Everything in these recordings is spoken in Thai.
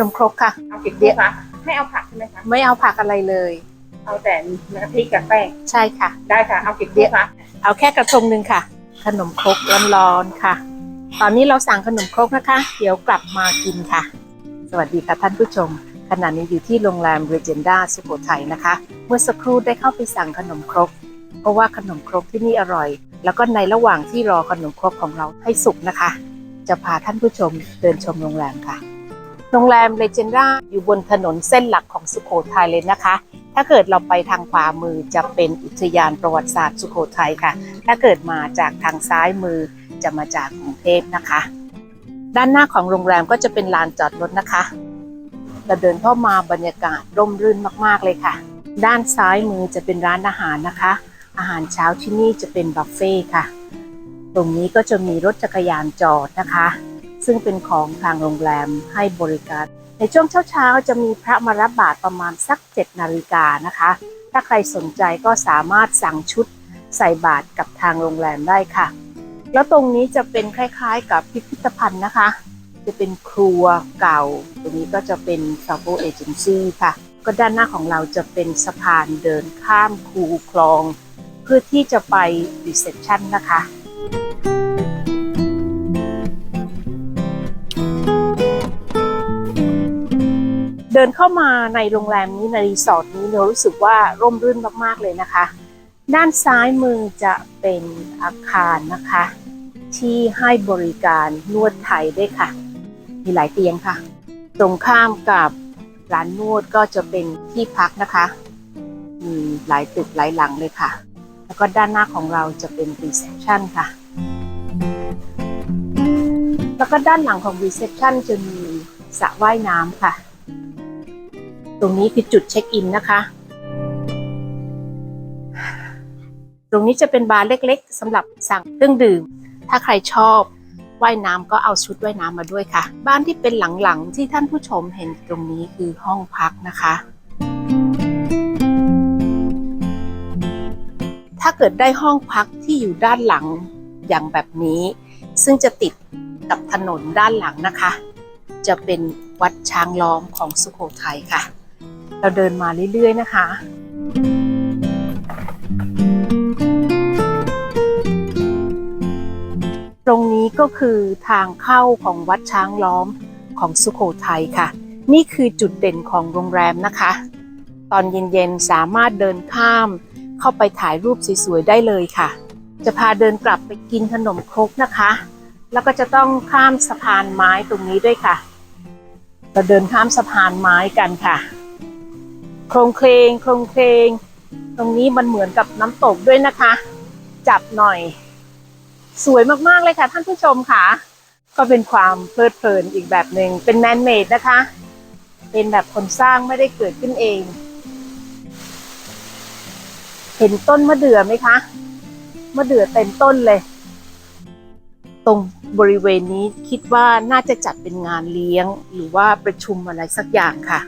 นมครกค่ะ เอากี่คู่คะไม่เอาผักใช่ไหมคะ ไม่เอาผักอะไรเลย เอาแต่น้ำพริกกับแป้ง ใช่ค่ะ ได้ค่ะ เอากี่คู่คะเอาแค่กระทงหนึ่งค่ะ ขนมครกร้อนๆค่ะ ตอนนี้เราสั่งขนมครกนะคะ เดี๋ยวกลับมากินค่ะ สวัสดีค่ะท่านผู้ชม ขณะนี้อยู่ที่โรงแรมเรเจนดาสุโขทัยนะคะ เมื่อสักครู่ได้เข้าไปสั่งขนมครก เพราะว่าขนมครกที่นี่อร่อย แล้วก็ในระหว่างที่รอขนมครกของเราให้สุกนะคะ จะพาท่านผู้ชมเดินชมโรงแรมค่ะ โรงแรมเรเจนดาอยู่บนถนนเส้นหลักของสุโขทัยเลยนะคะ ถ้าเกิดเราไปทางขวามือจะเป็นอุทยานประวัติศาสตร์สุโขทัยค่ะ ถ้าเกิดมาจากทางซ้ายมือจะมาจากกรุงเทพนะคะ ด้านหน้าของโรงแรมก็จะเป็นลานจอดรถนะคะ เราเดินเข้ามาบรรยากาศร่มรื่นมากๆเลยค่ะ ด้านซ้ายมือจะเป็นร้านอาหารนะคะ อาหารเช้าที่นี่จะเป็นบัฟเฟ่ต์ค่ะ ตรงนี้ก็จะมีรถจักรยานจอดนะคะ ซึ่งเป็นของทางโรงแรมให้บริการ ในช่วงเช้าๆ จะมีพระมารับบาตรประมาณสัก 7 นาฬิกานะคะ ถ้าใครสนใจก็สามารถสั่งชุดใส่บาตรกับทางโรงแรมได้ค่ะ แล้วตรงนี้จะเป็นคล้ายๆ กับพิพิธภัณฑ์นะคะ จะเป็นครัวเก่า ตรงนี้ก็จะเป็น Travel Agency ค่ะ ก็ด้านหน้าของเราจะเป็นสะพานเดินข้ามคูคลอง เพื่อที่จะไปรีเซพชันนะคะ เดินเข้ามาในโรงแรมนี้ในรีสอร์ทนี้เรารู้สึกว่าร่มรื่นมากๆเลยนะคะ ด้านซ้ายมือจะเป็นอาคารนะคะ ที่ให้บริการนวดไทยด้วยค่ะ มีหลายเตียงค่ะ ตรงข้ามกับร้านนวดก็จะเป็นที่พักนะคะ มีหลายตึกหลายหลังเลยค่ะ แล้วก็ด้านหน้าของเราจะเป็นรีเซพชันค่ะ แล้วก็ด้านหลังของรีเซพชันจะมีสระว่ายน้ำค่ะ รงนี้คือจุดเช็คอินนะคะ ตรงนี้จะเป็นบาร์เล็กๆสำหรับสั่งเครื่องดื่ม ถ้าใครชอบว่ายน้ำก็เอาชุดว่ายน้ำมาด้วยค่ะ บ้านที่เป็นหลังๆที่ท่านผู้ชมเห็นตรงนี้คือห้องพักนะคะ ถ้าเกิดได้ห้องพักที่อยู่ด้านหลังอย่างแบบนี้ ซึ่งจะติดกับถนนด้านหลังนะคะ จะเป็นวัดช้างล้อมของสุโขทัยค่ะ เราเดินมาเรื่อยๆนะคะตรงนี้ก็คือทางเข้าของวัดช้างล้อมของสุโขทัยค่ะ นี่คือจุดเด่นของโรงแรมนะคะ ตอนเย็นๆสามารถเดินข้าม เข้าไปถ่ายรูปสวยๆได้เลยค่ะ จะพาเดินกลับไปกินขนมครกนะคะ แล้วก็จะต้องข้ามสะพานไม้ตรงนี้ด้วยค่ะเราเดินข้ามสะพานไม้กันค่ะ โครงเคลงโครงเคลงตรงนี้มันเหมือนกับน้ำตกด้วยนะคะ จับหน่อย สวยมากๆเลยค่ะ ท่านผู้ชมค่ะ ก็เป็นความเพลิดเพลินอีกแบบหนึ่งเป็นแมนเมดนะคะ เป็นแบบคนสร้างไม่ได้เกิดขึ้นเอง เห็นต้นมะเดื่อไหมคะมะเดื่อเต็มต้นเลย ตรงบริเวณนี้คิดว่าน่าจะจัดเป็นงานเลี้ยง หรือว่าประชุมอะไรสักอย่างค่ะ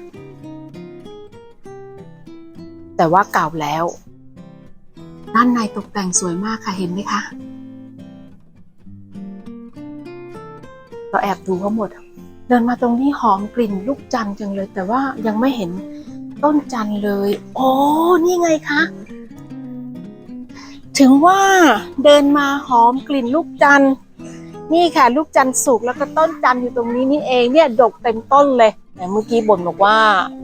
แต่ว่าเก่าแล้ว ด้านในตกแต่งสวยมากค่ะเห็นไหมคะ เราแอบดูเขาหมด เดินมาตรงนี้หอมกลิ่นลูกจันจังเลย แต่ว่ายังไม่เห็นต้นจันเลย โอ้นี่ไงคะถึงว่าเดินมาหอมกลิ่นลูกจันนี่ค่ะ ลูกจันสุกแล้วก็ต้นจันอยู่ตรงนี้นี่เองเนี่ยดกเต็มต้นเลย เมื่อกี้บ่นบอกว่า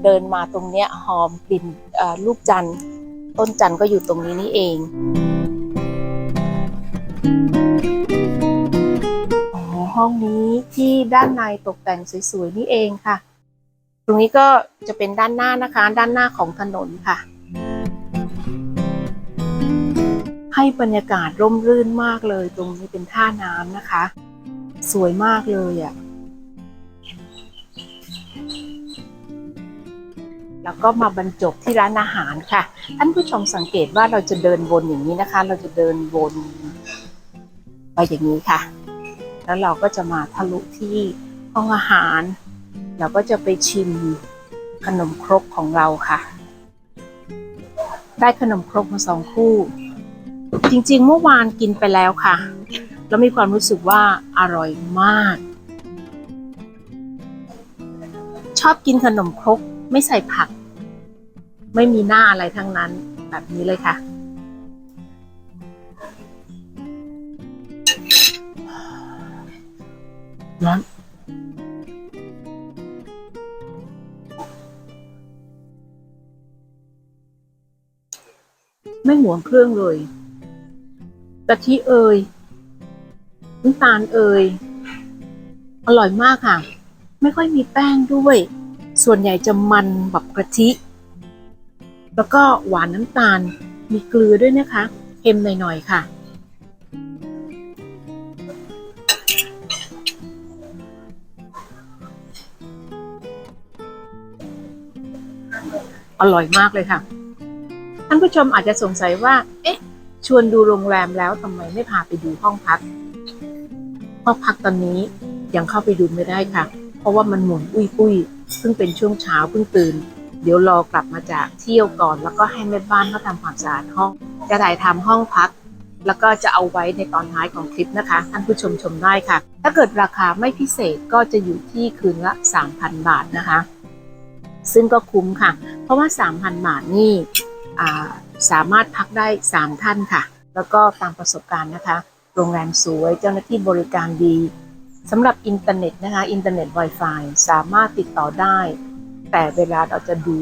เดินมาตรงเนี้ยหอมกลิ่นลูกจันทร์ต้นจันทร์ก็อยู่ตรงนี้นี่เองอ๋อห้องนี้ที่ด้านในตกแต่งสวยๆนี่เองค่ะ ตรงนี้ก็จะเป็นด้านหน้านะคะ ด้านหน้าของถนนค่ะ ให้บรรยากาศร่มรื่นมากเลย ตรงนี้เป็นท่าน้ำนะคะ สวยมากเลยอะ่ะ แล้วก็มาบรรจบที่ร้านอาหารค่ะ ท่านผู้ชมสังเกตว่าเราจะเดินวนอย่างนี้นะคะ เราจะเดินวนไปอย่างนี้ค่ะ แล้วเราก็จะมาทะลุที่ห้องอาหาร เราก็จะไปชิมขนมครกของเราค่ะ ได้ขนมครกมาสองคู่ จริงๆ เมื่อวานกินไปแล้วค่ะ แล้วมีความรู้สึกว่าอร่อยมากชชอบกินขนมครก ไม่ใส่ผัก ไม่มีหน้าอะไรทั้งนั้นแบบนี้เลยค่ะ ร้อนไม่หวงเครื่องเลยกะทิเอยน้ำตาลเอย อร่อยมากค่ะ ไม่ค่อยมีแป้งด้วย ส่วนใหญ่จะมันแบบกะทิ แล้วก็หวานน้ำตาล มีเกลือด้วยนะคะ เค็มหน่อยๆค่ะ อร่อยมากเลยค่ะ ท่านผู้ชมอาจจะสงสัยว่า เอ๊ะ ชวนดูโรงแรมแล้วทำไมไม่พาไปดูห้องพัก ห้องพักตอนนี้ยังเข้าไปดูไม่ได้ค่ะ เพราะว่ามันหมุนอุ้ยปุ้ย เพิ่งเป็นช่วงเช้าเพิ่งตื่น เดี๋ยวรอกลับมาจากเที่ยวก่อน แล้วก็ให้แม่บ้านเขาทำความสะอาดห้อง จะถ่ายทำห้องพัก แล้วก็จะเอาไว้ในตอนท้ายของคลิปนะคะ ท่านผู้ชมชมได้ค่ะ ถ้าเกิดราคาไม่พิเศษก็จะอยู่ที่คืนละ 3,000 บาทนะคะ ซึ่งก็คุ้มค่ะ เพราะว่า 3,000 บาทนี่สามารถพักได้ 3 ท่านค่ะ แล้วก็ตามประสบการณ์นะคะ โรงแรมสวย เจ้าหน้าที่บริการดี สำหรับอินเทอร์เน็ตนะคะอินเทอร์เน็ต Wi-Fi สามารถติดต่อได้ แต่เวลาเราจะดู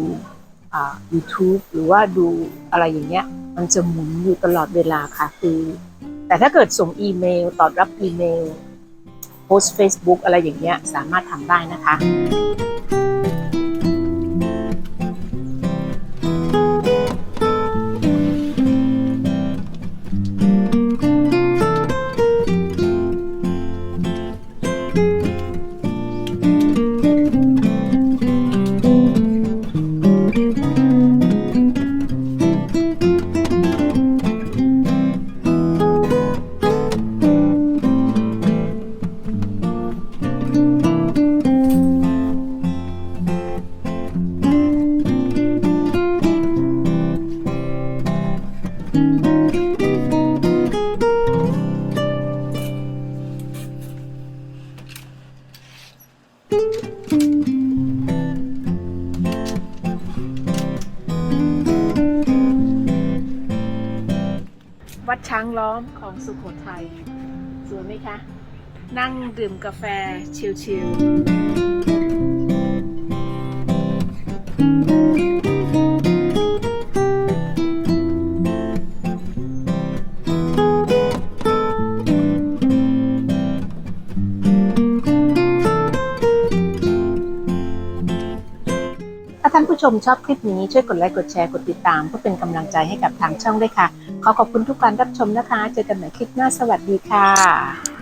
อ่า YouTube หรือว่าดูอะไรอย่างเงี้ย มันจะหมุนอยู่ตลอดเวลาค่ะคือ แต่ถ้าเกิดส่งอีเมลตอบรับอีเมลโพสต์ Facebook อะไรอย่างเงี้ยสามารถทำได้นะคะ ช้างล้อมของสุขโขทัยสวยไหมคะ นั่งดื่มกาแฟชิลๆถ้าท่านผู้ชมชอบคลิปนี้ช่วยกดไลค์กดแชร์กดติดตามเพื่อเป็นกำลังใจให้กับทางช่องด้วยค่ะ ขอขอบคุณทุกการรับชมนะคะ เจอกันใหม่คลิปหน้าสวัสดีค่ะ